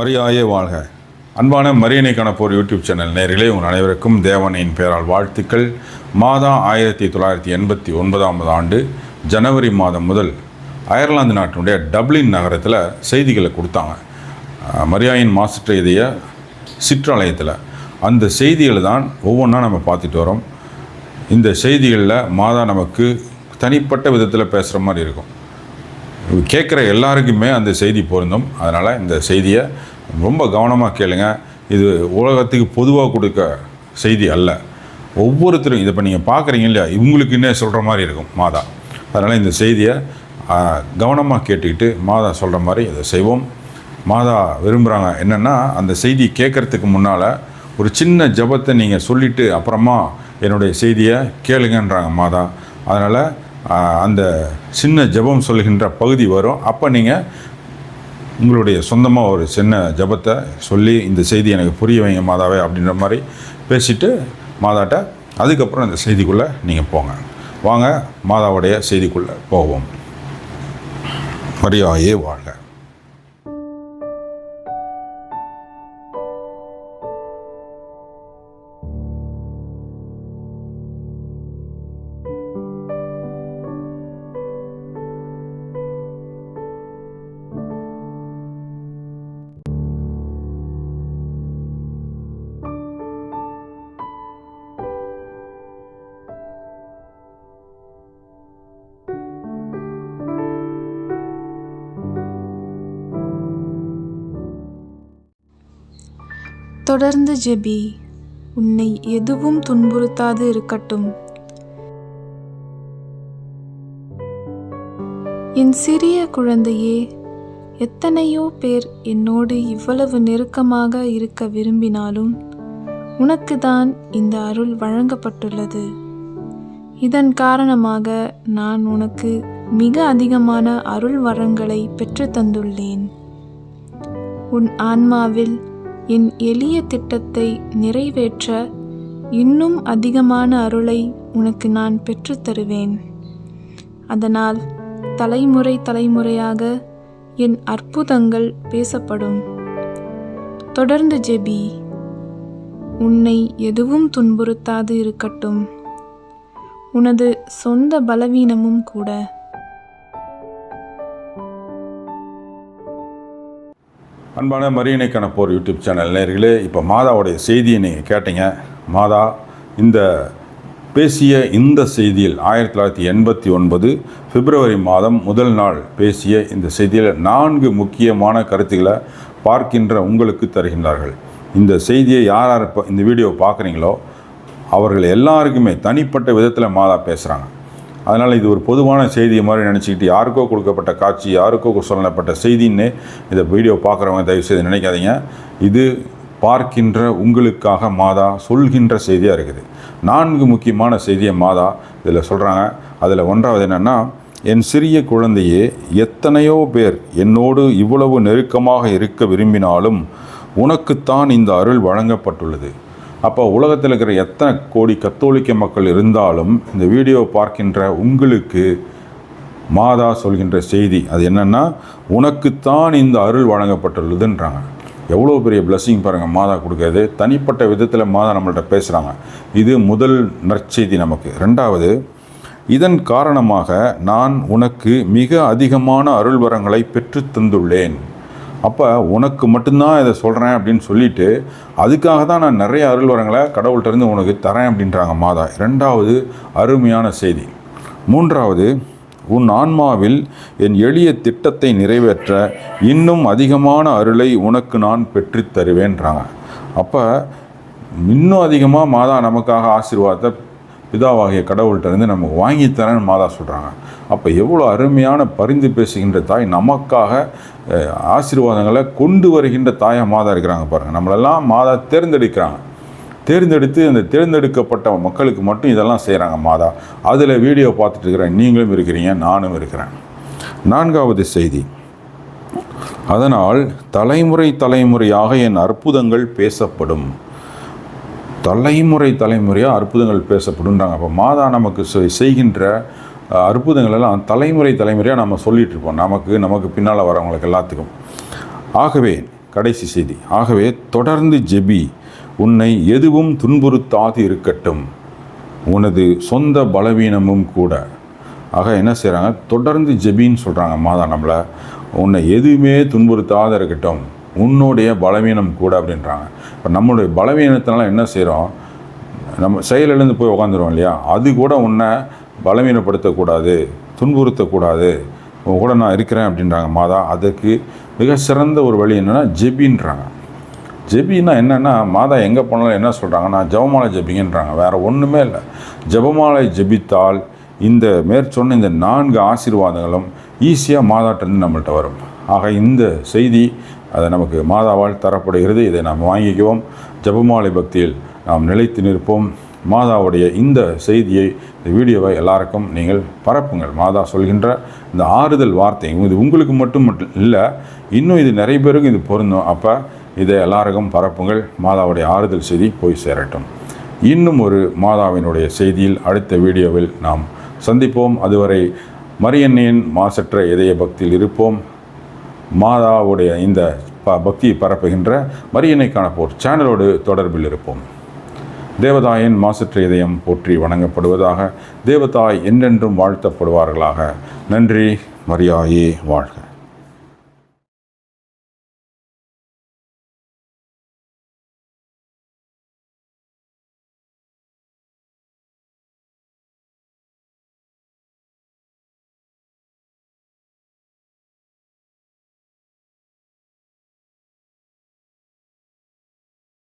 மரியாயே வாழ்க. அன்பான மரியணை கணப்போர் யூடியூப் சேனல் நேரிலே உங்கள் அனைவருக்கும் தேவனையின் பெயரால் வாழ்த்துக்கள். மாதா ஆயிரத்தி தொள்ளாயிரத்தி எண்பத்தி ஒன்பதாம் ஆண்டு ஜனவரி மாதம் முதல் அயர்லாந்து நாட்டினுடைய டப்ளின் நகரத்தில் செய்திகளை கொடுத்தாங்க. மரியாயின் மாஸ்டர் இதய சிற்றாலயத்தில். அந்த செய்திகளை தான் ஒவ்வொன்றா நம்ம பார்த்துட்டு வரோம். இந்த செய்திகளில் மாதா நமக்கு தனிப்பட்ட விதத்தில் பேசுகிற மாதிரி இருக்கும். கேட்குற எல்லாருக்குமே அந்த செய்தி பொருந்தும். அதனால் இந்த செய்தியை ரொம்ப கவனமாக கேளுங்க. இது உலகத்துக்கு பொதுவாக கொடுக்க செய்தி அல்ல. ஒவ்வொருத்தரும் இதை இப்போ நீங்கள் பார்க்குறீங்க இல்லையா? இவங்களுக்குன்னே சொல்கிற மாதிரி இருக்கும் மாதா. அதனால் இந்த செய்தியை கவனமாக கேட்டுக்கிட்டு மாதா சொல்கிற மாதிரி இதை செய்வோம். மாதா விரும்புகிறாங்க என்னென்னா அந்த செய்தி கேட்குறதுக்கு முன்னால் ஒரு சின்ன ஜபத்தை நீங்கள் சொல்லிவிட்டு அப்புறமா என்னுடைய செய்தியை கேளுங்கன்றாங்க மாதா. அதனால் அந்த சின்ன ஜெபம் சொல்கின்ற பகுதி வரும். அப்போ நீங்கள் உங்களுடைய சொந்தமாக ஒரு சின்ன ஜெபத்தை சொல்லி இந்த செய்தி எனக்கு புரிய வைங்க மாதாவே அப்படின்ற மாதிரி பேசிட்டு மாதாட்ட அதுக்கப்புறம் இந்த செய்திக்குள்ளே நீங்கள் போங்க. வாங்க மாதாவுடைய செய்திக்குள்ளே போவோம். மரியாயே வாழ்க. தொடர்ந்து ஜெபி. உன்னை எதுவும் துன்புறுத்தாது இருக்கட்டும். என் சிறிய குழந்தையே எத்தனையோ பேர் என்னோடு இவ்வளவு நெருக்கமாக இருக்க விரும்பினாலும் உனக்கு தான் இந்த அருள் வழங்கப்பட்டுள்ளது. இதன் காரணமாக நான் உனக்கு மிக அதிகமான அருள் வரங்களை பெற்றுத் தந்துள்ளேன். உன் ஆன்மாவில் என் எளிய திட்டத்தை நிறைவேற்ற இன்னும் அதிகமான அருளை உனக்கு நான் பெற்றுத்தருவேன் அதனால் தலைமுறை தலைமுறையாக என் அற்புதங்கள் பேசப்படும். தொடர்ந்து ஜெபி. உன்னை எதுவும் துன்புறுத்தாது இருக்கட்டும். உனது சொந்த பலவீனமும் கூட. அன்பான மரியணைக்கான போர் யூடியூப் சேனல் நேர்களே இப்போ மாதாவுடைய செய்தியை நீங்கள் கேட்டீங்க. மாதா இந்த பேசிய இந்த செய்தியில் ஆயிரத்தி தொள்ளாயிரத்தி எண்பத்தி ஒன்பது பிப்ரவரி மாதம் முதல் நாள் பேசிய இந்த செய்தியில் நான்கு முக்கியமான கருத்துக்களை பார்க்கின்ற உங்களுக்கு தருகின்றார்கள். இந்த செய்தியை யார் யார் இப்போ இந்த வீடியோ பார்க்குறீங்களோ அவர்கள் எல்லாருக்குமே தனிப்பட்ட விதத்தில் மாதா பேசுகிறாங்க அதனால் இது ஒரு பொதுவான செய்தி மாதிரி நினச்சிக்கிட்டு யாருக்கோ கொடுக்கப்பட்ட காட்சி யாருக்கோ சொல்லப்பட்ட செய்தின்னு இதை வீடியோ பார்க்குறவங்க தயவுசெய்து நினைக்காதீங்க. இது பார்க்கின்ற உங்களுக்காக மாதா சொல்கின்ற செய்தியாக இருக்குது. நான்கு முக்கியமான செய்தியை மாதா இதில் சொல்கிறாங்க அதில் ஒன்றாவது என்னென்னா என் சிறிய குழந்தையே எத்தனையோ பேர் என்னோடு இவ்வளவு நெருக்கமாக இருக்க விரும்பினாலும் உனக்குத்தான் இந்த அருள் வழங்கப்பட்டுள்ளது. அப்போ உலகத்தில் இருக்கிற எத்தனை கோடி கத்தோலிக்க மக்கள் இருந்தாலும் இந்த வீடியோ பார்க்கின்ற உங்களுக்கு மாதா சொல்கின்ற செய்தி அது என்னென்னா உனக்குத்தான் இந்த அருள் வழங்கப்பட்டுள்ளதுன்றாங்க. எவ்வளோ பெரிய பிளஸ்ஸிங் பாருங்கள் மாதா கொடுக்கறது தனிப்பட்ட விதத்தில் மாதா நம்மள்ட்ட பேசுகிறாங்க இது முதல் நற்செய்தி நமக்கு. ரெண்டாவது இதன் காரணமாக நான் உனக்கு மிக அதிகமான அருள்வரங்களை பெற்று தந்துள்ளேன். அப்போ உனக்கு மட்டும்தான் இதை சொல்கிறேன் அப்படின்னு சொல்லிட்டு அதுக்காக தான் நான் நிறைய அருள் வரங்களை உனக்கு தரேன் அப்படின்றாங்க மாதா. ரெண்டாவது அருமையான செய்தி. மூன்றாவது உன் ஆன்மாவில் என் எளிய திட்டத்தை நிறைவேற்ற இன்னும் அதிகமான அருளை உனக்கு நான் பெற்றுத்தருவேன்றாங்க அப்போ இன்னும் அதிகமாக மாதா நமக்காக ஆசீர்வாதத்தை பிதாவாகிய கடவுள்கிட்டருந்து நமக்கு வாங்கி தரேன்னு மாதா சொல்கிறாங்க அப்போ எவ்வளோ அருமையான பரிந்து பேசுகின்ற தாய் நமக்காக ஆசீர்வாதங்களை கொண்டு வருகின்ற தாயாக மாதா இருக்கிறாங்க பாருங்கள் நம்மளெல்லாம் மாதா தேர்ந்தெடுக்கிறாங்க. தேர்ந்தெடுத்து அந்த தேர்ந்தெடுக்கப்பட்ட மக்களுக்கு மட்டும் இதெல்லாம் செய்கிறாங்க மாதா. அதில் வீடியோ பார்த்துட்டு இருக்கிறேன். நீங்களும் இருக்கிறீங்க நானும் இருக்கிறேன். நான்காவது செய்தி. அதனால் தலைமுறை தலைமுறையாக என் அற்புதங்கள் பேசப்படும். தலைமுறை தலைமுறையாக அற்புதங்கள் பேசப்படுன்றாங்க. அப்போ மாதா நமக்கு செய்கின்ற அற்புதங்கள் எல்லாம் தலைமுறை தலைமுறையாக நம்ம சொல்லிகிட்டு இருப்போம். நமக்கு நமக்கு பின்னால் வரவங்களுக்கு எல்லாத்துக்கும். ஆகவே கடைசி செய்தி. ஆகவே தொடர்ந்து ஜெபி. உன்னை எதுவும் துன்புறுத்தாது இருக்கட்டும். உனது சொந்த பலவீனமும் கூட. ஆக என்ன செய்கிறாங்க தொடர்ந்து ஜெபின்னு சொல்கிறாங்க மாதா நம்மளை. உன்னை எதுவுமே துன்புறுத்தாத இருக்கட்டும். உன்னுடைய பலவீனம் கூட அப்படின்றாங்க. இப்போ நம்மளுடைய பலவீனத்தினால என்ன செய்கிறோம் நம்ம செயலிழந்து போய் உக்காந்துருவோம் இல்லையா? அது கூட உன்னை பலவீனப்படுத்தக்கூடாது துன்புறுத்தக்கூடாது. உன் கூட நான் இருக்கிறேன் அப்படின்றாங்க மாதா. அதுக்கு மிக சிறந்த ஒரு வழி என்னென்னா ஜெபின்றாங்க. ஜெபின்னா என்னென்னா மாதா எங்கே போனாலும் என்ன சொல்கிறாங்கன்னா ஜெபமாலை ஜெபிங்கன்றாங்க. வேறு ஒன்றுமே இல்லை. ஜெபமாலை ஜெபித்தால் இந்த மேற்சொன்ன இந்த நான்கு ஆசீர்வாதங்களும் ஈஸியாக மாதாட்டிருந்து நம்மள்கிட்ட வரும். ஆக இந்த செய்தி அது நமக்கு மாதாவால் தரப்படுகிறது. இதை நாம் வாங்கிக்குவோம். ஜெபமாலை பக்தியில் நாம் நிலைத்து நிற்போம். மாதாவுடைய இந்த செய்தியை இந்த வீடியோவை எல்லாருக்கும் நீங்கள் பரப்புங்கள். மாதா சொல்கின்ற இந்த ஆறுதல் வார்த்தை இது உங்களுக்கு மட்டும் மட்டும் இல்லை இன்னும் இது நிறைய பேருக்கு இது பொருந்தும். அப்போ இதை எல்லாருக்கும் பரப்புங்கள். மாதாவுடைய ஆறுதல் செய்தி போய் சேரட்டும். இன்னும் ஒரு மாதாவினுடைய செய்தியில் அடுத்த வீடியோவில் நாம் சந்திப்போம். அதுவரை மரியன்னையின் மாசற்ற இதய பக்தியில் இருப்போம். மாதாவுடைய இந்த ப பக்தியை பரப்புகின்ற மரியணைக்கான போர் சேனலோடு தொடர்பில் இருப்போம். தேவதாயின் மாசற்ற இதயம் போற்றி வணங்கப்படுவதாக தேவதாய் என்றென்றும் வாழ்த்தப்படுவார்களாக. நன்றி மரியாயே வாழ்க.